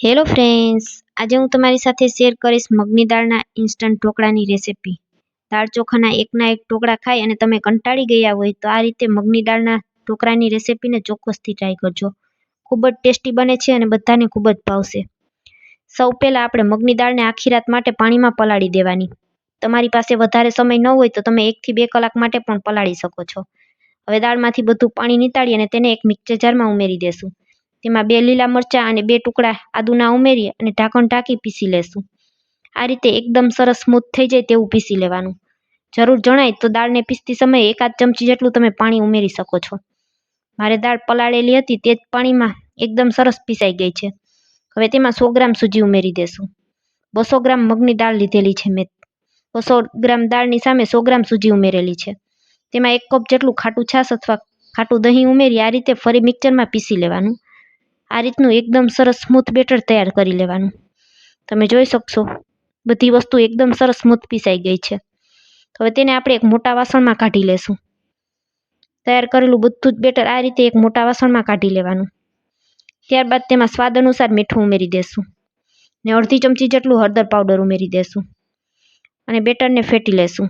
Hello friends આજે હું તમારી સાથે શેર કરીશ મગની દાળના ઇન્સ્ટન્ટ ઢોકળાની રેસિપી દાળ ચોખાના એકના એક ટોકરા ખાઈ અને તમે કંટાળી ગયા હોય તો આ રીતે મગની દાળના ઢોકળાની રેસિપીને ચોક્કસથી ટ્રાય કરજો. ખૂબ જ ટેસ્ટી બને છે અને બધાને ખૂબ જ ભાવશે. સૌ પહેલાં આપણે મગની દાળને આખી રાત માટે પાણીમાં પલાળી દેવાની. તમારી પાસે વધારે સમય ન હોય તો તમે એકથી બે કલાક માટે પણ પલાળી શકો છો. હવે દાળમાંથી બધું પાણી નીતાળી અને તેને એક મિક્સર જારમાં ઉમેરી દેશું. તેમાં બે લીલા મરચાં અને બે ટુકડા આદુના ઉમેરી અને ઢાંકણ ઢાંકી પીસી લેશું. આ રીતે એકદમ સરસ સ્મૂથ થઈ જાય તેવું પીસી લેવાનું. જરૂર જણાય તો દાળને પીસતી સમયે એકાદ ચમચી જેટલું તમે પાણી ઉમેરી શકો છો. મારે દાળ પલાળેલી હતી તે જ પાણીમાં એકદમ સરસ પીસાઈ ગઈ છે. હવે તેમાં સો ગ્રામ સૂજી ઉમેરી દેશું. બસો ગ્રામ મગની દાળ લીધેલી છે મેં. બસો ગ્રામ દાળની સામે સો ગ્રામ સૂજી ઉમેરેલી છે. તેમાં એક કપ જેટલું ખાટું છાશ અથવા ખાટું દહીં ઉમેરી આ રીતે ફરી મિક્સરમાં પીસી લેવાનું. આ રીતનું એકદમ સરસ સ્મૂથ બેટર તૈયાર કરી લેવાનું. તમે જોઈ શકશો, બધી વસ્તુ એકદમ સરસ સ્મૂથ પીસાઈ ગઈ છે. હવે તેને આપણે એક મોટા વાસણમાં કાઢી લેશું. તૈયાર કરેલું બધું જ બેટર આ રીતે એક મોટા વાસણમાં કાઢી લેવાનું. ત્યારબાદ તેમાં સ્વાદ અનુસાર મીઠું ઉમેરી દેશું. ને અડધી ચમચી જેટલું હળદર પાવડર ઉમેરી દેશું. અને બેટરને ફેટી લેશું.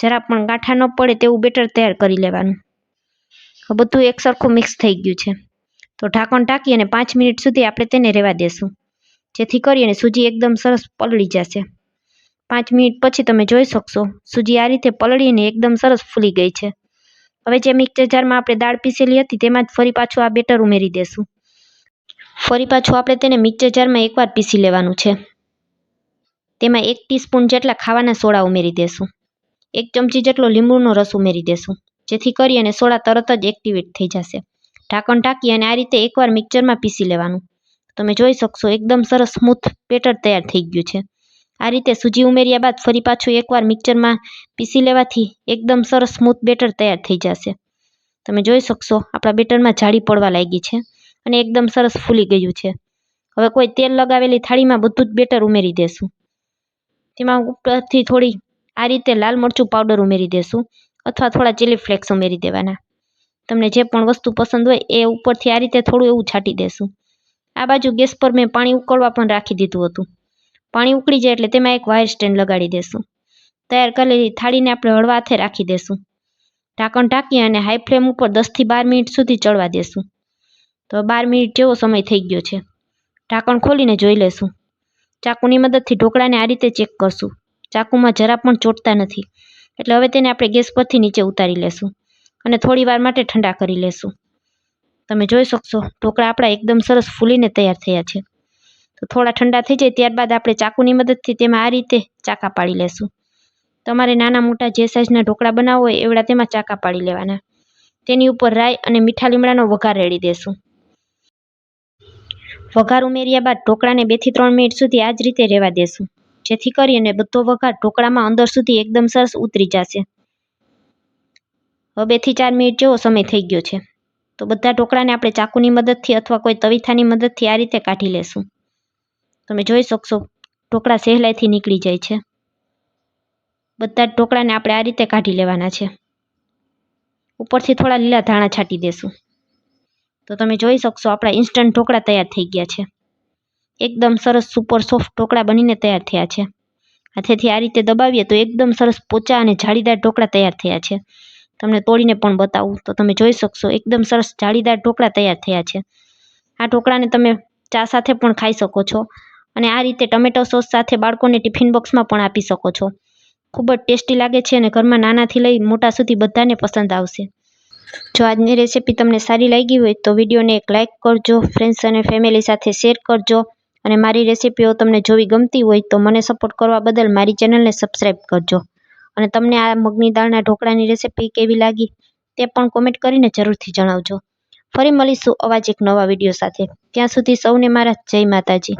જરા પણ ગાંઠા ન પડે તેવું બેટર તૈયાર કરી લેવાનું. બધું એક સરખું મિક્સ થઈ ગયું છે. તો ઢાંકણ ઢાંકી અને પાંચ મિનિટ સુધી આપણે તેને રહેવા દેશું. જેથી કરી અને સૂજી એકદમ સરસ પલળી જશે. પાંચ મિનિટ પછી તમે જોઈ શકશો, સૂજી આ રીતે પલળીને એકદમ સરસ ફૂલી ગઈ છે. હવે જે મિક્સર જારમાં આપણે દાળ પીસેલી હતી તેમાં જ ફરી પાછું આ બેટર ઉમેરી દેશું. ફરી પાછું આપણે તેને મિક્સર જારમાં એકવાર પીસી લેવાનું છે. તેમાં એક ટીસ્પૂન જેટલા ખાવાના સોડા ઉમેરી દેશું. એક ચમચી જેટલો લીંબુનો રસ ઉમેરી દેશું. જેથી કરી અને સોડા તરત જ એક્ટિવેટ થઈ જશે. ઢાંકણ ઢાંકી અને આ રીતે એકવાર મિક્સરમાં પીસી લેવાનું. તમે જોઈ શકશો, એકદમ સરસ સ્મૂથ બેટર તૈયાર થઈ ગયું છે. આ રીતે સૂજી ઉમેર્યા બાદ ફરી પાછું એકવાર મિક્સરમાં પીસી લેવાથી એકદમ સરસ સ્મૂથ બેટર તૈયાર થઈ જશે. તમે જોઈ શકશો, આપણા બેટરમાં જાળી પડવા લાગી છે અને એકદમ સરસ ફૂલી ગયું છે. હવે કોઈ તેલ લગાવેલી થાળીમાં બધું જ બેટર ઉમેરી દેશું. તેમાં ઉપરથી થોડી આ રીતે લાલ મરચું પાવડર ઉમેરી દેશું અથવા થોડા ચીલી ફ્લેક્સ ઉમેરી દેવાના. તમને જે પણ વસ્તુ પસંદ હોય એ ઉપરથી આ રીતે થોડું એવું છાંટી દેશું. આ બાજુ ગેસ પર મેં પાણી ઉકળવા પણ રાખી દીધું હતું. પાણી ઉકળી જાય એટલે તેમાં એક વાયર સ્ટેન્ડ લગાડી દેશું. તૈયાર કરેલી થાળીને આપણે હળવા હાથે રાખી દેશું. ઢાંકણ ઢાંકી અને હાઈ ફ્લેમ ઉપર દસથી બાર મિનિટ સુધી ચડવા દેશું. તો બાર મિનિટ જેવો સમય થઈ ગયો છે. ઢાંકણ ખોલીને જોઈ લેશું. ચાકુની મદદથી ઢોકળાને આ રીતે ચેક કરશું. ચાકુમાં જરા પણ ચોટતા નથી. એટલે હવે તેને આપણે ગેસ પરથી નીચે ઉતારી લેશું. અને થોડી વાર માટે ઠંડા કરી લેશું. તમે જોઈ શકશો, ઢોકળા આપણા એકદમ સરસ ફૂલીને તૈયાર થયા છે. તો થોડા ઠંડા થઈ જાય ત્યારબાદ આપણે ચાકુની મદદથી તેમાં આ રીતે ચાકા પાડી લેશું. તમારે નાના મોટા જે સાઇઝના ઢોકળા બનાવવા હોય એવડા તેમાં ચાકા પાડી લેવાના. તેની ઉપર રાઈ અને મીઠા લીમડાનો વઘાર રેડી દેશું. વઘાર ઉમેર્યા બાદ ઢોકળાને બેથી ત્રણ મિનિટ સુધી આ જ રીતે રહેવા દેશું. જેથી કરીને બધો વઘાર ઢોકળામાં અંદર સુધી એકદમ સરસ ઉતરી જશે. હવે બેથી ચાર મિનિટ જેવો સમય થઈ ગયો છે. તો બધા ઢોકળાને આપણે ચાકુની મદદથી અથવા કોઈ તવીથાની મદદથી આ રીતે કાઢી લેશું. તમે જોઈ શકશો, ઢોકળા સહેલાઈથી નીકળી જાય છે. બધા જ આપણે આ રીતે કાઢી લેવાના છે. ઉપરથી થોડા લીલા ધાણા છાંટી દેશું. તો તમે જોઈ શકશો, આપણા ઇન્સ્ટન્ટ ઢોકળા તૈયાર થઈ ગયા છે. એકદમ સરસ સુપર સોફ્ટ ઢોકળા બનીને તૈયાર થયા છે. હાથેથી આ રીતે દબાવીએ તો એકદમ સરસ પોચા અને જાળીદાર ઢોકળા તૈયાર થયા છે. તમને તોડીને પણ બતાવું. તો તમે જોઈ શકશો, એકદમ સરસ જાળીદાર ઢોકળા તૈયાર થયા છે. આ ઢોકળાને તમે ચા સાથે પણ ખાઈ શકો છો અને આ રીતે ટમેટો સોસ સાથે બાળકોને ટિફિન બોક્સમાં પણ આપી શકો છો. ખૂબ જ ટેસ્ટી લાગે છે અને ઘરમાં નાનાથી લઈ મોટા સુધી બધાને પસંદ આવશે. જો આજની રેસીપી તમને સારી લાગી હોય તો વિડીયોને એક લાઇક કરજો, ફ્રેન્ડ્સ અને ફેમિલી સાથે શેર કરજો અને મારી રેસીપીઓ તમને જોવી ગમતી હોય તો મને સપોર્ટ કરવા બદલ મારી ચેનલને સબસ્ક્રાઈબ કરજો. અને તમને આ મગની દાળના ઢોકળાની રેસીપી કેવી લાગી તે પણ કોમેન્ટ કરીને જરૂરથી જણાવજો. ફરી મળીશું અવાજ એક નવા વીડિયો સાથે. ત્યાં સુધી સૌને મારા જય માતાજી.